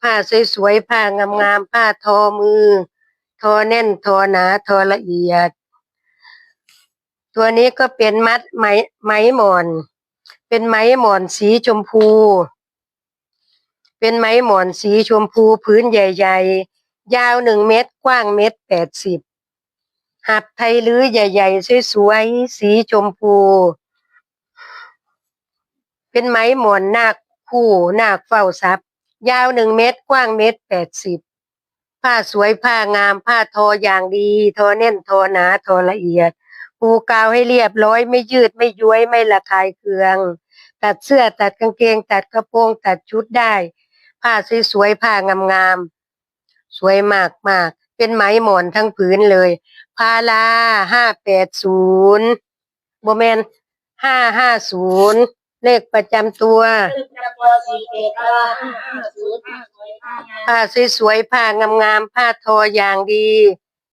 ผ้าสวยๆผ้างามๆผ้าทอมือ ทอแน่นทอหนาทอละเอียด ตัวนี้ก็เป็นมัดไหมไหมหมอน เป็นไหมหมอนสีชมพู เป็นไหมหมอนสีชมพูพื้นใหญ่ๆ ยาวหนึ่งเมตรกว้างเมตรแปดสิบหับไทยลื้อใหญ่ๆสวยๆสีชมพู เป็นไหมหมอนนาคคู่นาคเฝ้าทรัพย์ ยาวหนึ่งเมตรกว้างเมตรแปดสิบผ้าสวยผ้างามผ้าทออย่างดี ทอแน่นทอหนาทอละเอียด ปูกาวให้เรียบร้อยไม่ยืดไม่ย้วยไม่ระคายเคือง ตัดเสื้อตัดกางเกง ตัดกระโปรงตัดชุดได้ ผ้าสวยๆผ้างามๆสวยมากมากเป็นไหมหมอนทั้งผืนเลยพาลาห้าแปดศูนย์โบแมนห้าห้าศูนย์ เลขประจำตัวผ้าสวยๆผ้างามๆผ้าทออย่างดี